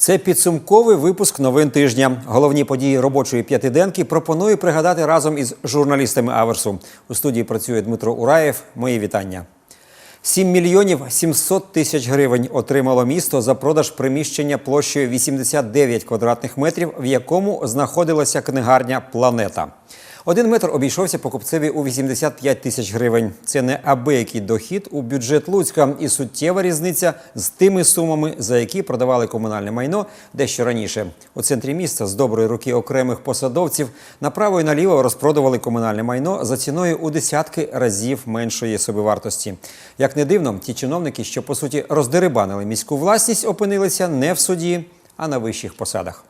Це підсумковий випуск новин тижня. Головні події робочої п'ятиденки пропоную пригадати разом із журналістами Аверсу. У студії працює Дмитро Ураєв. Мої вітання. 7 мільйонів 700 тисяч гривень отримало місто за продаж приміщення площею 89 квадратних метрів, в якому знаходилася книгарня Планета. Один метр обійшовся покупцеві у 85 тисяч гривень. Це не абиякий дохід у бюджет Луцька і суттєва різниця з тими сумами, за які продавали комунальне майно дещо раніше. У центрі міста з доброї руки окремих посадовців направо і наліво розпродували комунальне майно за ціною у десятки разів меншої собівартості. Як не дивно, ті чиновники, що по суті роздерибанили міську власність, опинилися не в суді, а на вищих посадах.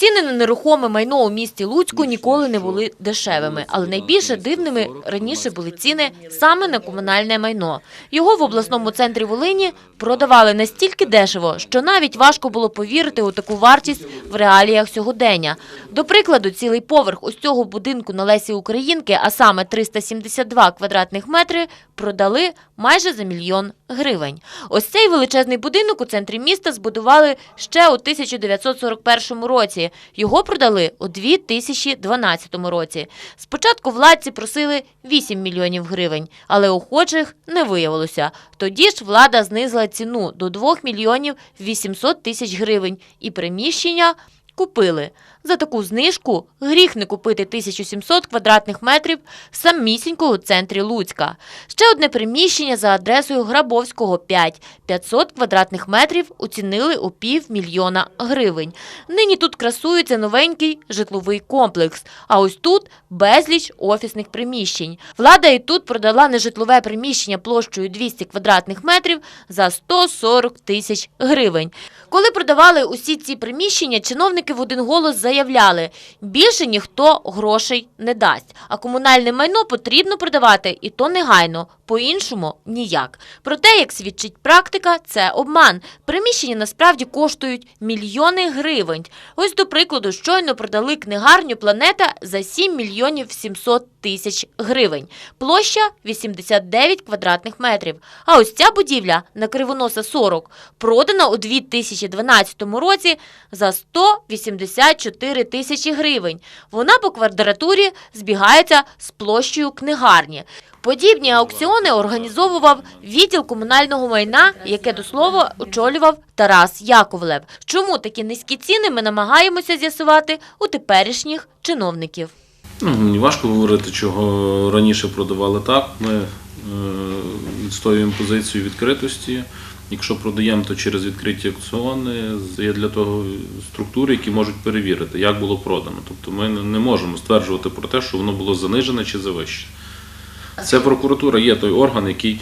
Ціни на нерухоме майно у місті Луцьку ніколи не були дешевими, але найбільше дивними раніше були ціни саме на комунальне майно. Його в обласному центрі Волині продавали настільки дешево, що навіть важко було повірити у таку вартість в реаліях сьогодення. До прикладу, цілий поверх ось цього будинку на Лесі Українки, а саме 372 квадратних метри, продали майже за мільйон гривень. Ось цей величезний будинок у центрі міста збудували ще у 1941 році. Його продали у 2012 році. Спочатку владці просили 8 мільйонів гривень, але охочих не виявилося. Тоді ж влада знизила ціну до 2 мільйонів 800 тисяч гривень і приміщення купили. За таку знижку гріх не купити 1700 квадратних метрів самісінького у центрі Луцька. Ще одне приміщення за адресою Грабовського 5. 500 квадратних метрів оцінили у півмільйона гривень. Нині тут красується новенький житловий комплекс, а ось тут безліч офісних приміщень. Влада і тут продала нежитлове приміщення площею 200 квадратних метрів за 140 тисяч гривень. Коли продавали усі ці приміщення, чиновники в один голос заявляли, більше ніхто грошей не дасть, а комунальне майно потрібно продавати і то негайно, по-іншому ніяк. Проте, як свідчить практика, це обман. Приміщення насправді коштують мільйони гривень. Ось до прикладу, щойно продали книгарню Планета за 7 мільйонів 700 тисяч гривень. Площа 89 квадратних метрів. А ось ця будівля на Кривоноса 40 продана у 2012 році за 184 тисячі гривень. Вона по квадратурі збігається з площею книгарні. Подібні аукціони організовував відділ комунального майна, яке до слова очолював Тарас Яковлев. Чому такі низькі ціни ми намагаємося з'ясувати у теперішніх чиновників. Ну, мені важко говорити, чого раніше продавали так. Ми е, відстоюємо позицію відкритості. Якщо продаємо, то через відкриті аукціони є для того структури, які можуть перевірити, як було продано. Тобто ми не можемо стверджувати про те, що воно було занижене чи завищене. Це прокуратура є той орган, який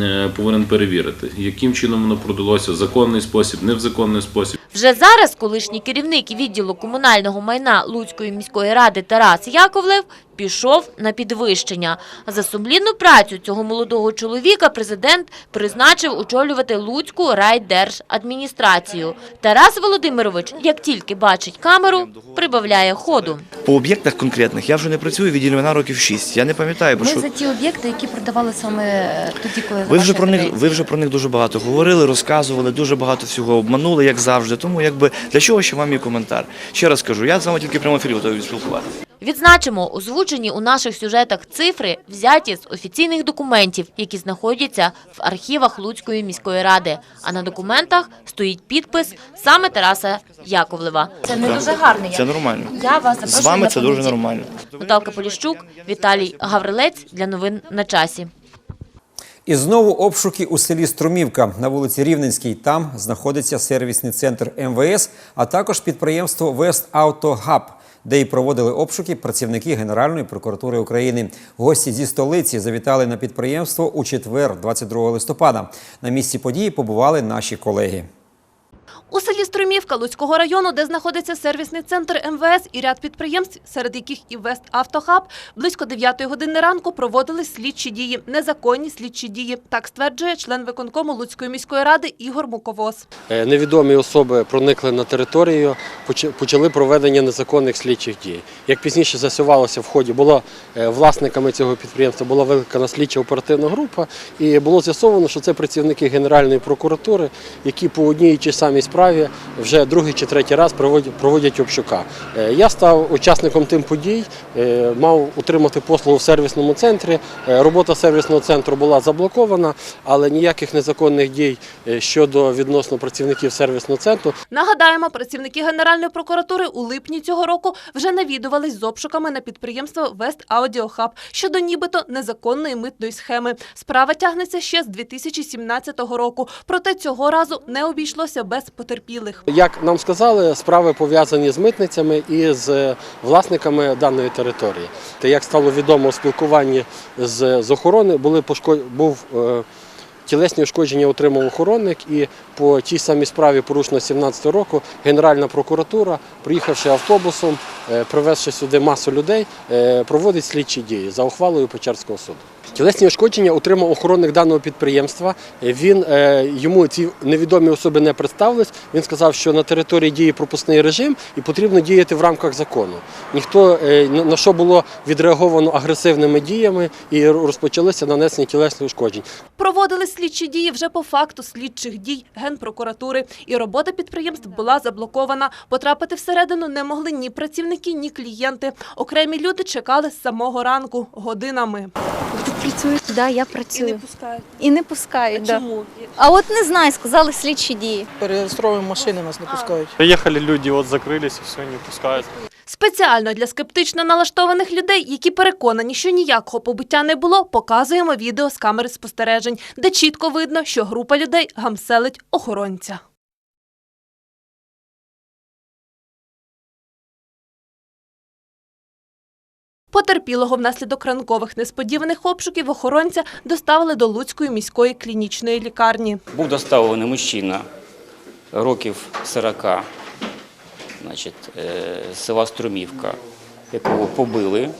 е, повинен перевірити, яким чином воно продалося, законний спосіб, не в законний спосіб. Вже зараз колишній керівник відділу комунального майна Луцької міської ради Тарас Яковлев пішов на підвищення. За сумлінну працю цього молодого чоловіка президент призначив очолювати Луцьку райдержадміністрацію. Тарас Володимирович, як тільки бачить камеру, прибавляє ходу. По об'єктах конкретних я вже не працюю відділі майна років 6. Я не пам'ятаю, бо Ми що за ті об'єкти, які продавали саме е, тоді, коли ви вже про них ви вже про них дуже багато говорили, розказували, дуже багато всього обманули, як завжди. Тому якби для чого ще вам мій коментар? Ще раз кажу, я з вами тільки прямо ефірі готовий спілкуватися. Відзначимо, озвучені у наших сюжетах цифри взяті з офіційних документів, які знаходяться в архівах Луцької міської ради. А на документах стоїть підпис саме Тараса Яковлева. Це не дуже гарно. Це нормально. Я вас запрошую З вами це дуже нормально. Наталка Поліщук, Віталій Гаврилець для новин на часі. І знову обшуки у селі Струмівка на вулиці Рівненській. Там знаходиться сервісний центр МВС, а також підприємство Вест Auto Габ, де й проводили обшуки працівники Генеральної прокуратури України. Гості зі столиці завітали на підприємство у четвер, 22 листопада. На місці події побували наші колеги. У селі Струмівка Луцького району, де знаходиться сервісний центр МВС і ряд підприємств, серед яких і Вест Автохаб, близько 9 години ранку проводили слідчі дії, незаконні слідчі дії. Так стверджує член виконкому Луцької міської ради Ігор Муковоз. Е, Невідомі особи проникли на територію, почали проведення незаконних слідчих дій. Як пізніше з'ясувалося в ході, було е, власниками цього підприємства була викликана слідча оперативна група, і було з'ясовано, що це працівники Генеральної прокуратури, які по одній тій самій справі вже другий чи третій раз проводять, обшука. Е, Я став учасником тим подій, е, мав отримати послугу в сервісному центрі. Е, Робота сервісного центру була заблокована, але ніяких незаконних дій щодо відносно працівників сервісного центру Нагадаємо, працівники Генеральної прокуратури у липні цього року вже навідувались з обшуками на підприємство Вест Аудіохаб щодо нібито незаконної митної схеми. Справа тягнеться ще з 2017 року. Проте цього разу не обійшлося без потерпілих. Як нам сказали, справи пов'язані з митницями і з власниками даної території. Та як стало відомо у спілкуванні з, з охорони, були пошко... був е, тілесні ушкодження отримав охоронник, і по тій самій справі, порушено 17 року, Генеральна прокуратура, приїхавши автобусом, е, привезши сюди масу людей, е, проводить слідчі дії за ухвалою Печерського суду. Тілесні ушкодження отримав охоронник даного підприємства. Він е, йому ці невідомі особи не представились. Він сказав, що на території діє пропускний режим і потрібно діяти в рамках закону. Ніхто е, на що було відреаговано агресивними діями і розпочалися нанесення тілесних ушкоджень. Проводили слідчі дії вже по факту слідчих дій Генпрокуратури. І робота підприємств була заблокована. Потрапити всередину не могли ні працівники, ні клієнти. Окремі люди чекали з самого ранку годинами. Працюють? Да, я працюю. І не пускають. І не пускають. да. Чому? А от не знаю, сказали слідчі дії. Перереєстровуємо машини, нас не пускають. Приехали люди, вот закрылись, и все, не пускают. Спеціально для скептично налаштованих людей, які переконані, що ніякого побиття не було, показуємо відео з камери спостережень, де чітко видно, що група людей гамселить охоронця. Потерпілого внаслідок ранкових несподіваних обшуків охоронця доставили до Луцької міської клінічної лікарні. Був доставлений мужчина років 40, значить, е, села Струмівка, якого побили.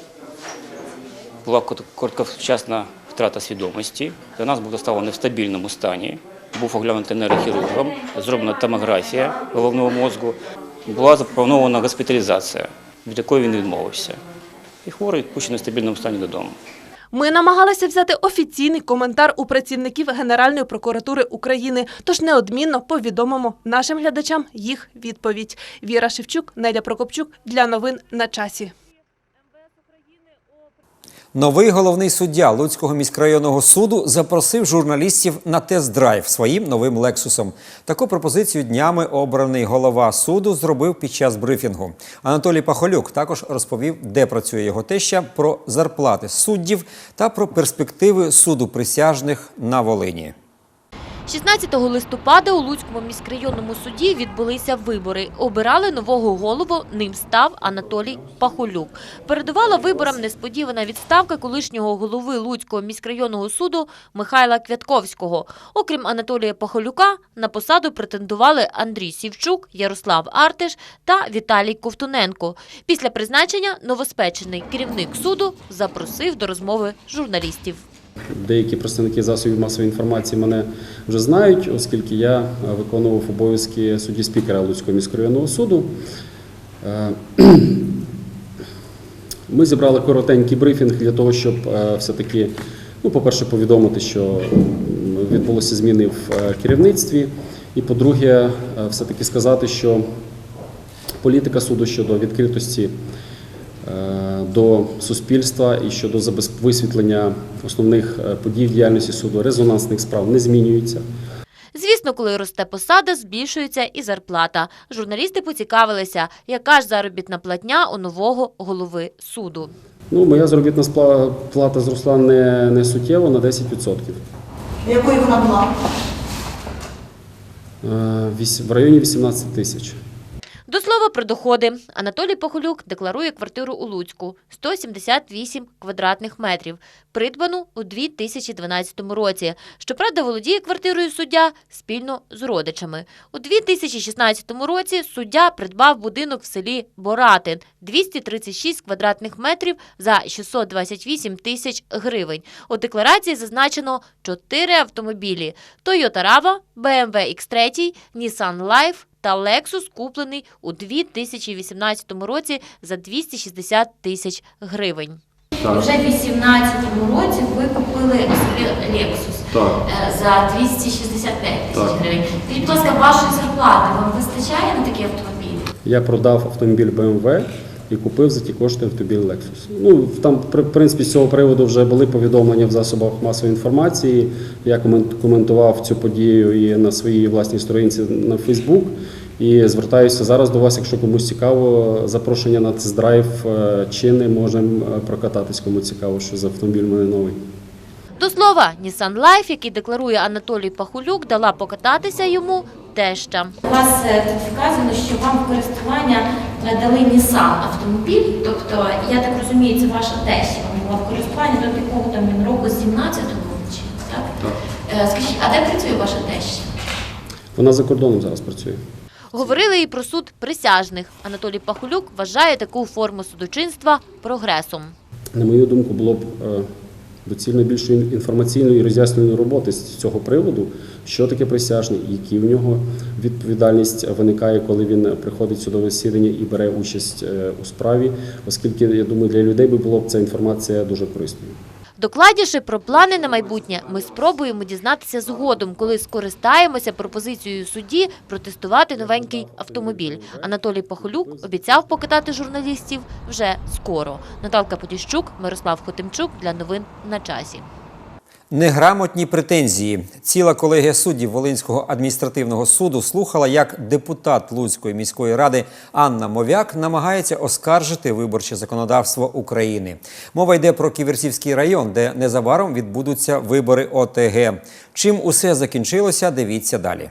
Була короткочасна втрата свідомості. До нас був доставлений в стабільному стані. Був оглянутий нейрохірургом, зроблена томографія головного мозку. Була запропонована госпіталізація, від якої він відмовився. І хворий відпущений в стабільному стані додому. Ми намагалися взяти офіційний коментар у працівників Генеральної прокуратури України, тож неодмінно повідомимо нашим глядачам їх відповідь. Віра Шевчук, Неля Прокопчук для новин на часі. Новий головний суддя Луцького міськрайонного суду запросив журналістів на тест-драйв своїм новим лексусом. Таку пропозицію днями обраний голова суду зробив під час брифінгу. Анатолій Пахолюк також розповів, де працює його теща, про зарплати суддів та про перспективи суду присяжних на Волині. 16 листопада у Луцькому міськрайонному суді відбулися вибори. Обирали нового голову, ним став Анатолій Пахолюк. Передувала виборам несподівана відставка колишнього голови Луцького міськрайонного суду Михайла Квятковського. Окрім Анатолія Пахолюка, на посаду претендували Андрій Сівчук, Ярослав Артиш та Віталій Ковтуненко. Після призначення новоспечений керівник суду запросив до розмови журналістів. Деякі представники засобів масової інформації мене вже знають, оскільки я е, виконував обов'язки судді спікера Луцького міськрайонного суду. Е, Ми зібрали коротенький брифінг для того, щоб е, все-таки, ну, по-перше, повідомити, що відбулися зміни в керівництві, і по-друге, все-таки сказати, що політика суду щодо відкритості до суспільства і щодо висвітлення основних е, подій в діяльності суду, резонансних справ не змінюється. Звісно, коли росте посада, збільшується і зарплата. Журналісти поцікавилися, яка ж заробітна платня у нового голови суду. Ну, моя заробітна плата зросла не, не суттєво на 10%. Якою вона була? Е, вісь- В районі 18 тисяч. До слова про доходи. Анатолій Похолюк декларує квартиру у Луцьку – 178 квадратних метрів, придбану у 2012 році. Щоправда, володіє квартирою суддя спільно з родичами. У 2016 році суддя придбав будинок в селі Боратин – 236 квадратних метрів за 628 тисяч гривень. У декларації зазначено 4 автомобілі – Toyota Rava, BMW X3, Nissan Life та Lexus, куплений у 2018 році за 260 тисяч гривень. Вже в 2018 році ви купили собі Lexus Так. е, за 265 тисяч. тисяч гривень. Скажіть, будь ласка, вашої зарплати вам вистачає на такі автомобілі? Я продав автомобіль BMW і купив за ті кошти автомобіль Lexus. Ну там в принципі з цього приводу вже були повідомлення в засобах масової інформації. Я комент- коментував цю подію і на своїй власній сторінці на Фейсбук. І звертаюся зараз до вас, якщо комусь цікаво, запрошення на тест-драйв е, чи не можемо е, прокататись, кому цікаво, що за автомобіль мене новий. До слова, Nissan Life, який декларує Анатолій Пахулюк, дала покататися йому теща. У вас е, тут вказано, що вам в користування е, дали Nissan автомобіль. Тобто, я так розумію, це ваша теща. Вона була в користуванні до якого там він року з 17-го чи так? Так. Е, Скажіть, а де працює ваша теща? Вона за кордоном зараз працює. Говорили і про суд присяжних. Анатолій Пахулюк вважає таку форму судочинства прогресом. На мою думку, було б е, доцільно більшої інформаційної і роз'ясненої роботи з цього приводу, що таке присяжний, які в нього відповідальність виникає, коли він приходить в судове засідання і бере участь е, у справі, оскільки я думаю, для людей би було б ця інформація дуже корисною. Докладніше про плани на майбутнє ми спробуємо дізнатися згодом, коли скористаємося пропозицією судді протестувати новенький автомобіль. Анатолій Пахолюк обіцяв покатати журналістів вже скоро. Наталка Потіщук, Мирослав Хотимчук для новин на часі. Неграмотні претензії. Ціла колегія суддів Волинського адміністративного суду слухала, як депутат Луцької міської ради Анна Мовяк намагається оскаржити виборче законодавство України. Мова йде про Ківерцівський район, де незабаром відбудуться вибори ОТГ. Чим усе закінчилося, дивіться далі.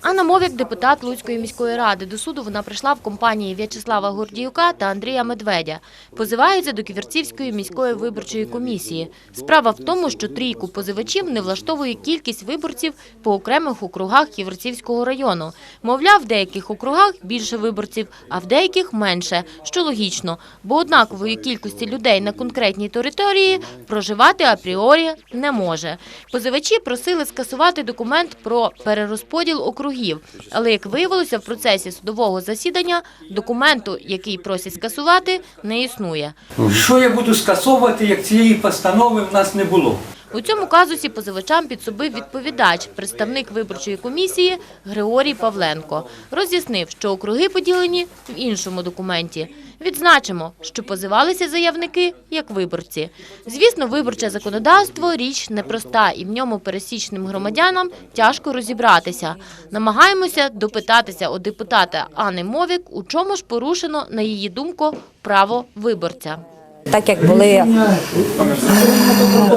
Анна Мовік, депутат Луцької міської ради. До суду вона прийшла в компанії В'ячеслава Гордіюка та Андрія Медведя. Позиваються до Ківерцівської міської виборчої комісії. Справа в тому, що трійку позивачів не влаштовує кількість виборців по окремих округах Ківерцівського району. Мовляв, в деяких округах більше виборців, а в деяких менше, що логічно, бо однакової кількості людей на конкретній території проживати апріорі не може. Позивачі просили скасувати документ про перерозподіл округів, але як виявилося в процесі судового засідання, документу, який просять скасувати, не існує. Що я буду скасовувати, як цієї постанови в нас не було? У цьому казусі позивачам підсобив відповідач, представник виборчої комісії Григорій Павленко. Роз'яснив, що округи поділені в іншому документі. Відзначимо, що позивалися заявники як виборці. Звісно, виборче законодавство – річ непроста, і в ньому пересічним громадянам тяжко розібратися. Намагаємося допитатися у депутата Ани Мовік, у чому ж порушено, на її думку, право виборця. Так як були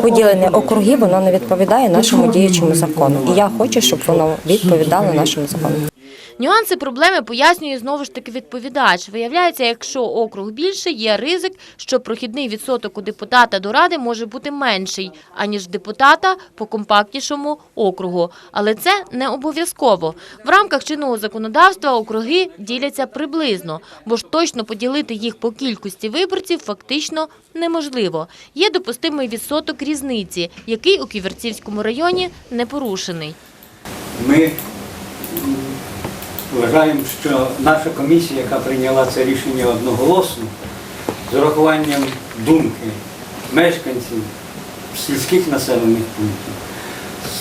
поділені округи, воно не відповідає нашому діючому закону. І я хочу, щоб воно відповідало нашому закону. Нюанси проблеми пояснює знову ж таки відповідач. Виявляється, якщо округ більше, є ризик, що прохідний відсоток у депутата до ради може бути менший, аніж депутата по компактнішому округу. Але це не обов'язково. В рамках чинного законодавства округи діляться приблизно, бо ж точно поділити їх по кількості виборців фактично неможливо. Є допустимий відсоток різниці, який у Ківерцівському районі не порушений. Ми вважаємо, що наша комісія, яка прийняла це рішення одноголосно, з урахуванням думки мешканців сільських населених пунктів,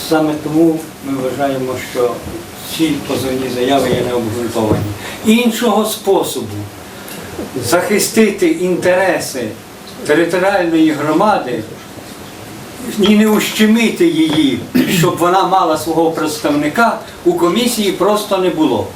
саме тому ми вважаємо, що ці позовні заяви є необґрунтовані. Іншого способу захистити інтереси територіальної громади і не ущемити її, щоб вона мала свого представника, у комісії просто не було.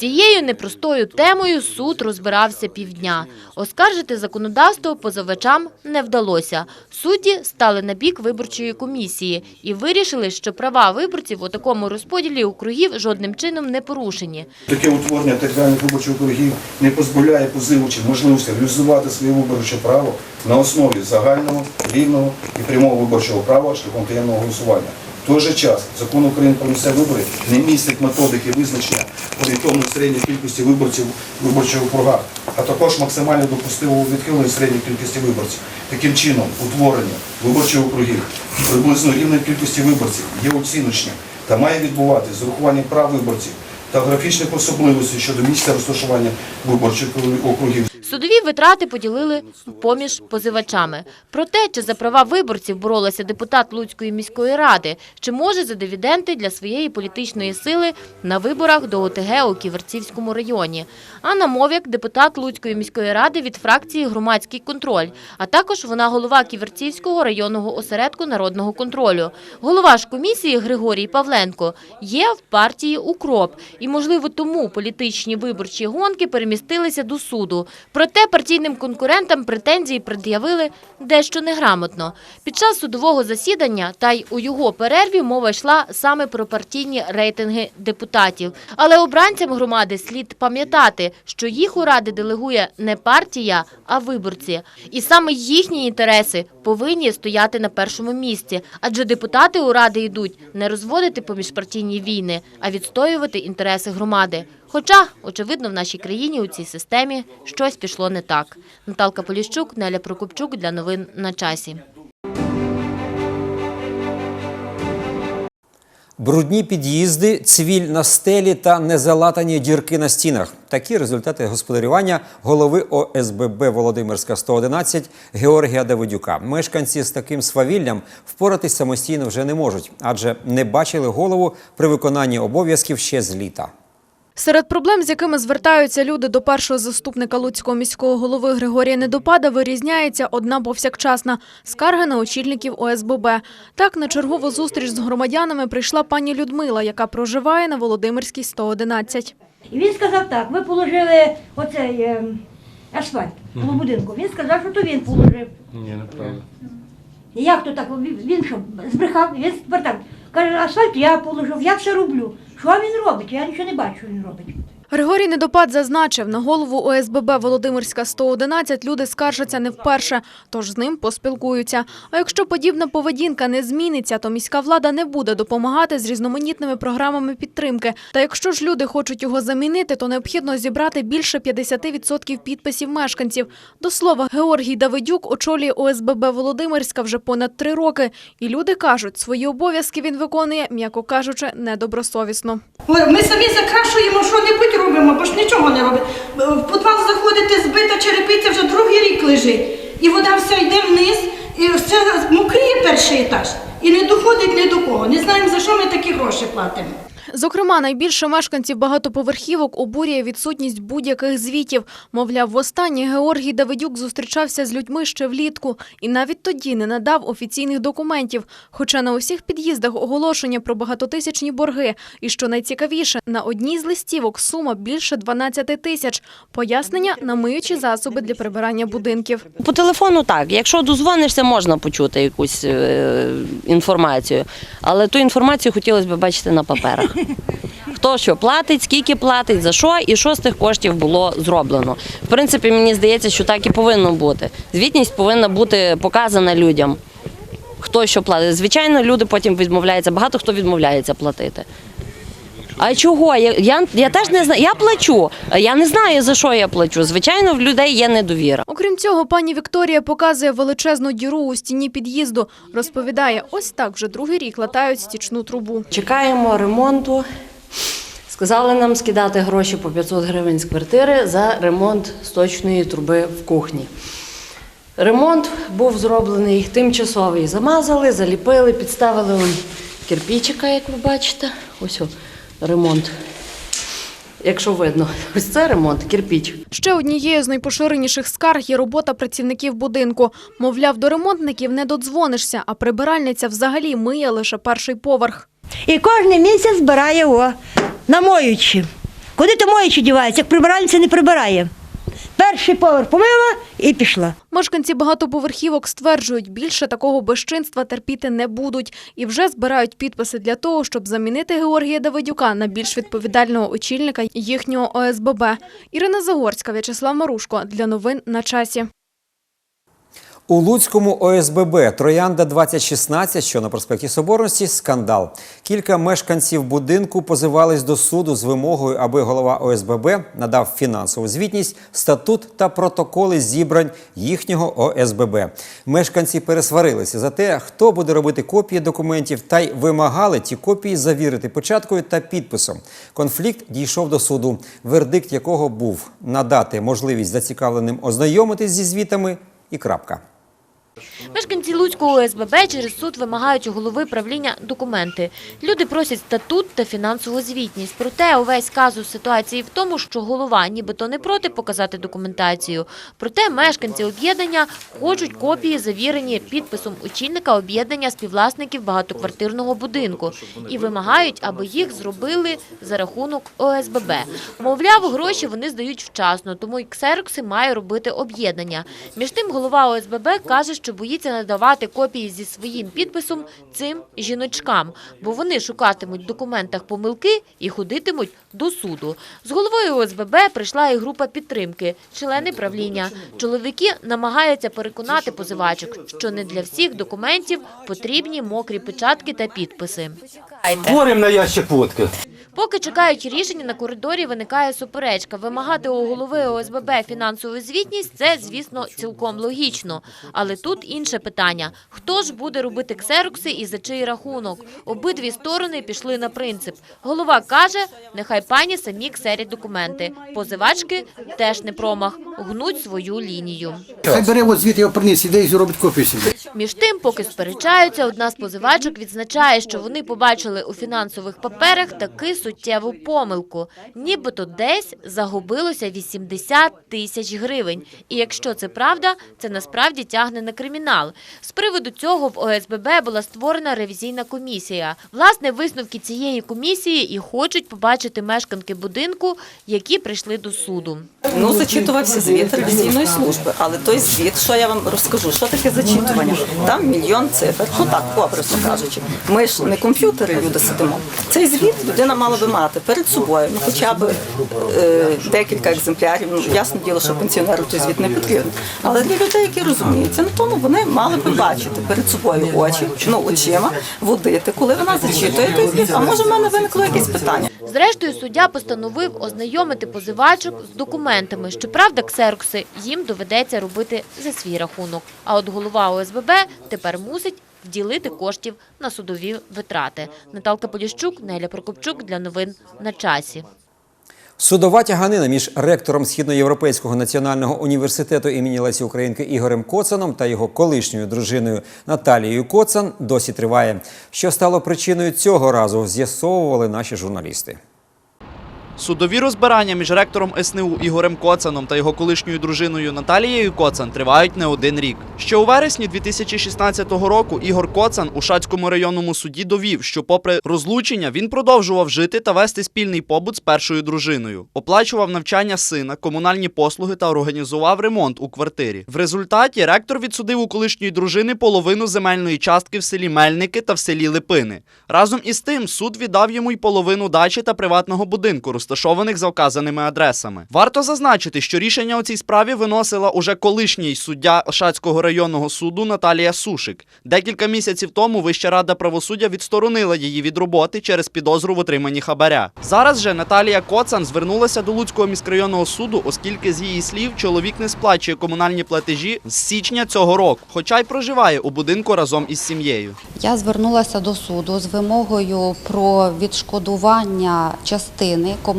Цією непростою темою суд розбирався півдня. Оскаржити законодавство позовачам не вдалося. Судді стали на бік виборчої комісії і вирішили, що права виборців у такому розподілі округів жодним чином не порушені. Таке утворення територіальних виборчих округів не позбавляє позивачів можливості реалізувати своє виборче право на основі загального, рівного і прямого виборчого права шляхом таємного голосування. В той же час закон України про місцеві вибори не містить методики визначення орієнтовної середньої кількості виборців в виборчих округах, а також максимально допустимого відхиленої середньої кількості виборців. Таким чином, утворення виборчих округів приблизно рівної кількості виборців є оціночним та має відбуватися з урахуванням прав виборців та графічних особливостей щодо місця розташування виборчих округів. Судові витрати поділили поміж позивачами. Про те, чи за права виборців боролася депутат Луцької міської ради, чи може за дивіденди для своєї політичної сили на виборах до ОТГ у Ківерцівському районі. Анна Мов'як – депутат Луцької міської ради від фракції «Громадський контроль», а також вона голова Ківерцівського районного осередку народного контролю. Голова ж комісії Григорій Павленко є в партії «Укроп». І, можливо, тому політичні виборчі гонки перемістилися до суду. Проте партійним конкурентам претензії пред'явили дещо неграмотно. Під час судового засідання та й у його перерві мова йшла саме про партійні рейтинги депутатів. Але обранцям громади слід пам'ятати, що їх у ради делегує не партія, а виборці. І саме їхні інтереси повинні стояти на першому місці, адже депутати у ради йдуть не розводити поміжпартійні війни, а відстоювати інтереси громади. Хоча, очевидно, в нашій країні у цій системі щось пішло не так. Наталка Поліщук, Неля Прокопчук для новин на часі. Брудні під'їзди, цвіль на стелі та незалатані дірки на стінах. Такі результати господарювання голови ОСББ Володимирська 111 Георгія Давидюка. Мешканці з таким свавіллям впоратись самостійно вже не можуть, адже не бачили голову при виконанні обов'язків ще з літа. Серед проблем, з якими звертаються люди до першого заступника Луцького міського голови Григорія Недопада, вирізняється одна повсякчасна – скарги на очільників ОСББ. Так, на чергову зустріч з громадянами прийшла пані Людмила, яка проживає на Володимирській 111. І він сказав так, ви положили оцей е, асфальт коло будинку. Він сказав, що то він положив. Ні, неправда. Як то так? Він- що, збрехав? Він так. Каже, асфальт я положив, я все роблю. Що він робить? Я нічого не бачу, що він робить. Григорій Недопад зазначив, на голову ОСББ Володимирська 111 люди скаржаться не вперше, тож з ним поспілкуються. А якщо подібна поведінка не зміниться, то міська влада не буде допомагати з різноманітними програмами підтримки. Та якщо ж люди хочуть його замінити, то необхідно зібрати більше 50% підписів мешканців. До слова, Георгій Давидюк очолює ОСББ Володимирська вже понад три роки. І люди кажуть, свої обов'язки він виконує, м'яко кажучи, недобросовісно. Ми самі закрашуємо, що-небудь робимо, бо ж нічого не робимо. В підвал заходите, збита черепиця вже другий рік лежить. І вода вся йде вниз, і все мокріє перший етаж. І не доходить ні до кого. Не знаємо, за що ми такі гроші платимо. Зокрема, найбільше мешканців багатоповерхівок обурює відсутність будь-яких звітів. Мовляв, востаннє Георгій Давидюк зустрічався з людьми ще влітку і навіть тоді не надав офіційних документів. Хоча на усіх під'їздах оголошення про багатотисячні борги. І що найцікавіше, на одній з листівок сума більше 12 тисяч. Пояснення – на миючі засоби для прибирання будинків. По телефону так. Якщо дозвонишся, можна почути якусь е, інформацію. Але ту інформацію хотілося б бачити на паперах. Хто що платить, скільки платить, за що і що з тих коштів було зроблено. В принципі, мені здається, що так і повинно бути. Звітність повинна бути показана людям. Хто що платить. Звичайно, люди потім відмовляються. Багато хто відмовляється платити. А чого? Я, я, я теж не знаю. Я плачу. а Я не знаю, за що я плачу. Звичайно, в людей є недовіра. Окрім цього, пані Вікторія показує величезну діру у стіні під'їзду. Розповідає, ось так вже другий рік латають стічну трубу. Чекаємо ремонту. Сказали нам скидати гроші по 500 гривень з квартири за ремонт сточної труби в кухні. Ремонт був зроблений тимчасовий. Замазали, заліпили, підставили он кирпичика, як ви бачите. Ось о, ремонт. Якщо видно, ось це ремонт, кирпіч. Ще однією з найпоширеніших скарг є робота працівників будинку. Мовляв, до ремонтників не додзвонишся, а прибиральниця взагалі миє лише перший поверх. І кожен місяць збирає його на моючі. Куди то моючі дівається, як прибиральниця не прибирає. Перший поверх помила і пішла. Мешканці багатоповерхівок стверджують, більше такого безчинства терпіти не будуть і вже збирають підписи для того, щоб замінити Георгія Давидюка на більш відповідального очільника їхнього ОСББ. Ірина Загорська, В'ячеслав Марушко. Для новин на часі. У Луцькому ОСББ Троянда 2016, що на проспекті Соборності, скандал. Кілька мешканців будинку позивались до суду з вимогою, аби голова ОСББ надав фінансову звітність, статут та протоколи зібрань їхнього ОСББ. Мешканці пересварилися за те, хто буде робити копії документів, та й вимагали ті копії завірити печаткою та підписом. Конфлікт дійшов до суду, вердикт якого був надати можливість зацікавленим ознайомитись зі звітами і крапка. Мешканці Луцького ОСББ через суд вимагають у голови правління документи. Люди просять статут та фінансову звітність. Проте увесь казус ситуації в тому, що голова нібито не проти показати документацію. Проте мешканці об'єднання хочуть копії, завірені підписом очільника об'єднання співвласників багатоквартирного будинку і вимагають, аби їх зробили за рахунок ОСББ. Мовляв, гроші вони здають вчасно, тому і ксерокси має робити об'єднання. Між тим, голова ОСББ каже, що боїться надавати копії зі своїм підписом цим жіночкам, бо вони шукатимуть в документах помилки і ходитимуть до суду. З головою ОСББ прийшла і група підтримки, члени правління. Чоловіки намагаються переконати позивачок, що не для всіх документів потрібні мокрі печатки та підписи. Горем на ящик водки. Поки чекають рішення, на коридорі виникає суперечка. Вимагати у голови ОСББ фінансову звітність – це, звісно, цілком логічно. Але тут інше питання. Хто ж буде робити ксерокси і за чий рахунок? Обидві сторони пішли на принцип. Голова каже, нехай пані самі ксерять документи. Позивачки теж не промах, гнуть свою лінію. Хай бере от звідти його приніс, іде і зробить копію собі. Між тим, поки сперечаються, одна з позивачок відзначає, що вони побачили у фінансових паперах таки суттєву помилку. Нібито десь загубилося 80 тисяч гривень. І якщо це правда, це насправді тягне на кримінал. З приводу цього в ОСББ була створена ревізійна комісія. Власне, висновки цієї комісії і хочуть побачити мешканки будинку, які прийшли до суду. Ну, зачитувався звіт ревізійної служби, але той звіт, що я вам розкажу, що таке зачитування? Там мільйон цифр. Ну так, образно кажучи. Ми ж не комп'ютери, люди сидимо. Цей звіт людина мала би мати перед собою, ну хоча б е, декілька екземплярів. Ну, ясне діло, що пенсіонеру той звіт не потрібен. Але для людей, які розуміються, на тому вони мали би бачити перед собою очі, ну очима, водити, коли вона зачитує той звіт. А може в мене виникло якесь питання? Зрештою, суддя постановив ознайомити позивачок з документами. Щоправда, ксерокси їм доведеться робити за свій рахунок. А от голова ОСББ тепер мусить вділити коштів на судові витрати. Наталка Поліщук, Неля Прокопчук для новин на часі. Судова тяганина між ректором Східноєвропейського національного університету імені Лесі Українки Ігорем Коцаном та його колишньою дружиною Наталією Коцан досі триває. Що стало причиною цього разу, з'ясовували наші журналісти. Судові розбирання між ректором СНУ Ігорем Коцаном та його колишньою дружиною Наталією Коцан тривають не один рік. Ще у вересні 2016 року Ігор Коцан у Шацькому районному суді довів, що, попри розлучення, він продовжував жити та вести спільний побут з першою дружиною, оплачував навчання сина, комунальні послуги та організував ремонт у квартирі. В результаті ректор відсудив у колишньої дружини половину земельної частки в селі Мельники та в селі Липини. Разом із тим суд віддав йому й половину дачі та приватного будинку, розташованих за вказаними адресами. Варто зазначити, що рішення у цій справі виносила уже колишній суддя Шацького районного суду Наталія Сушик. Декілька місяців тому Вища рада правосуддя відсторонила її від роботи через підозру в отриманні хабаря. Зараз же Наталія Коцан звернулася до Луцького міськрайонного суду, оскільки з її слів чоловік не сплачує комунальні платежі з січня цього року, хоча й проживає у будинку разом із сім'єю. Я звернулася до суду з вимогою про відшкодування частини комунальних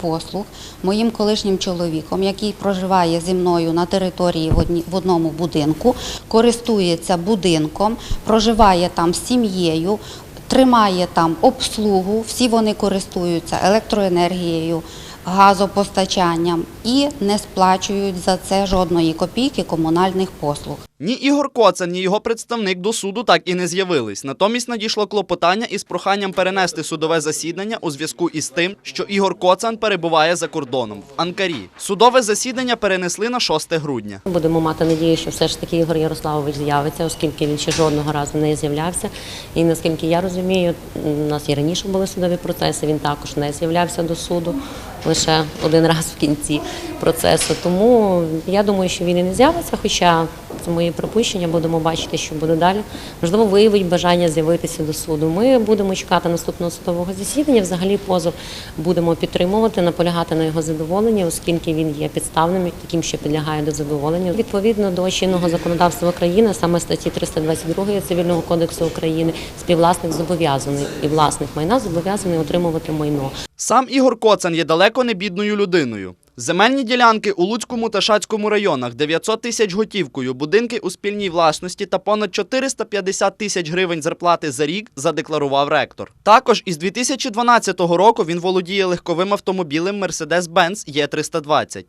послуг моїм колишнім чоловіком, який проживає зі мною на території в одному будинку, користується будинком, проживає там з сім'єю, тримає там обслугу, всі вони користуються електроенергією. Газопостачанням і не сплачують за це жодної копійки комунальних послуг. Ні Ігор Коцан, ні його представник до суду так і не з'явились. Натомість надійшло клопотання із проханням перенести судове засідання у зв'язку із тим, що Ігор Коцан перебуває за кордоном в Анкарі. Судове засідання перенесли на 6 грудня. Будемо мати надію, що все ж таки Ігор Ярославович з'явиться, оскільки він ще жодного разу не з'являвся. І наскільки я розумію, у нас і раніше були судові процеси. Він також не з'являвся до суду лише один раз в кінці процесу. Тому я думаю, що він і не з'явиться. Хоча Це мої припущення. Будемо бачити, що буде далі. Можливо, виявить бажання з'явитися до суду. Ми будемо чекати наступного судового засідання. Взагалі, позов будемо підтримувати, наполягати на його задоволенні, оскільки він є підставним, таким, що підлягає до задоволення. Відповідно до чинного законодавства України, саме статті 322 Цивільного кодексу України, співвласник зобов'язаний і власник майна зобов'язаний отримувати майно. Сам Ігор Коцан є далеко не бідною людиною. Земельні ділянки у Луцькому та Шацькому районах, 900 тисяч готівкою, будинки у спільній власності та понад 450 тисяч гривень зарплати за рік задекларував ректор. Також із 2012 року він володіє легковим автомобілем Mercedes-Benz E320.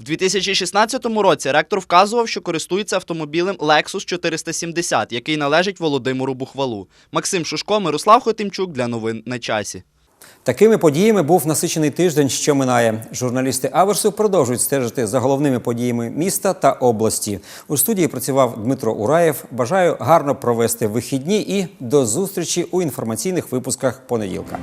В 2016 році ректор вказував, що користується автомобілем Lexus 470, який належить Володимиру Бухвалу. Максим Шушко, Мирослав Хотимчук для новин на часі. Такими подіями був насичений тиждень, що минає. Журналісти Аверсу продовжують стежити за головними подіями міста та області. У студії працював Дмитро Ураєв. Бажаю гарно провести вихідні і до зустрічі у інформаційних випусках понеділка.